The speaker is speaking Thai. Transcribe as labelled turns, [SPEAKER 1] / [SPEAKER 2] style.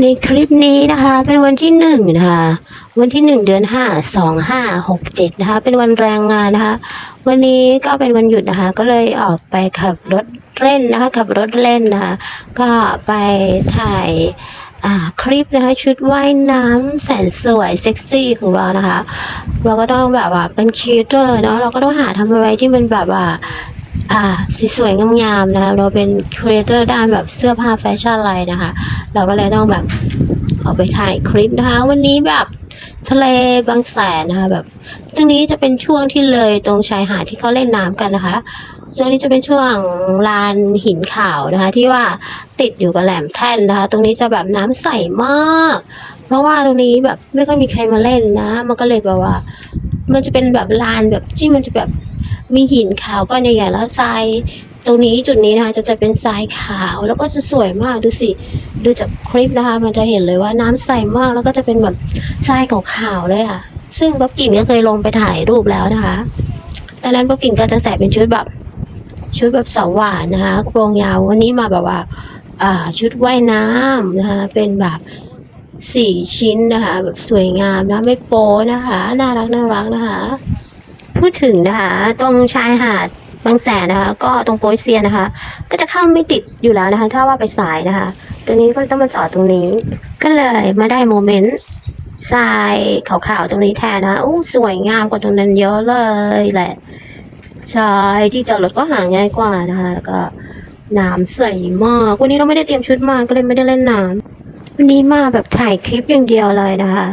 [SPEAKER 1] ในคลิปนี้นะคะ เป็นวันที่หนึ่งนะคะวันที่หนึ่งเดือนห้าสองห้าหกเจ็ดนะคะ เป็นวันแรงงานนะคะ วันนี้ก็เป็นวันหยุดนะคะ ก็เลยออกไปขับรถเล่นนะคะ ขับรถเล่นนะคะ ก็ไปถ่ายคลิปนะคะชุดว่ายน้ำแสนสวยเซ็กซี่ของเรานะคะ เราก็ต้องแบบว่าเป็นครีเอเตอร์เนาะเราก็ต้องหาทำอะไรที่มันแบบว่า อ่าสวยๆงามๆนะคะเราเป็นครีเอเตอร์ด้านแบบเสื้อผ้าแฟชั่นอะไรนะคะ เราก็เลยต้องแบบออกไปถ่ายคลิปนะคะ วันนี้แบบทะเลบางแสนนะคะแบบ ตรงนี้จะเป็นช่วงที่เลยตรงชายหาดที่เขาเล่นน้ำกันนะคะช่วงนี้จะเป็นช่วงลานหินขาวนะคะ ที่ว่าติดอยู่กับแหลมแท่นนะคะ ตรงนี้จะแบบน้ำใสมาก เพราะว่าตรงนี้แบบไม่ค่อยมีใครมาเล่นนะ มันก็เลยแบบว่า มันจะเป็นแบบลานแบบที่มันจะแบบมีหินขาวก้อนใหญ่ๆแล้วทรายตรงนี้จุดนี้นะคะจะจะเป็นทรายขาวแล้วก็จะสวยมากดูสิดูจากคลิปนะคะ มันจะเห็นเลยว่าน้ำใสมากแล้วก็จะเป็นแบบทรายขาวๆเลยค่ะ ซึ่งป๊อบกิ่นก็เคยลงไปถ่ายรูปแล้วนะคะตอนนั้นป๊อบกิ่นก็จะใส่เป็นชุดแบบชุดแบบสาวหวานนะคะกระโปรงยาววันนี้มาแบบว่า อ่าชุดว่ายน้ำนะคะเป็นแบบ สี่ชิ้นนะคะ แบบสวยงามนะไม่โป๊นะคะ น่ารักน่ารักนะคะ พูดถึงนะคะ ตรงชายหาดบางแสนนะคะ ก็ตรงโป๊ยเซียนะคะ ก็จะเข้าไม่ติดอยู่แล้วนะคะ ถ้าว่าไปสายนะคะตัวนี้ก็ต้องมาจอดตรงนี้ ก็เลยมาได้โมเมนต์ทรายขาวๆตรงนี้แทนนะคะอู้สวยงามกว่าตรงนั้นเยอะเลยแหละใช่ที่จอดรถก็หาง่ายกว่านะคะ แล้วก็น้ำใสมากวันนี้เราไม่ได้เตรียมชุดมาก็เลยไม่ได้เล่นน้ำ วันนี้มาแบบถ่ายคลิปอย่างเดียวเลยนะคะ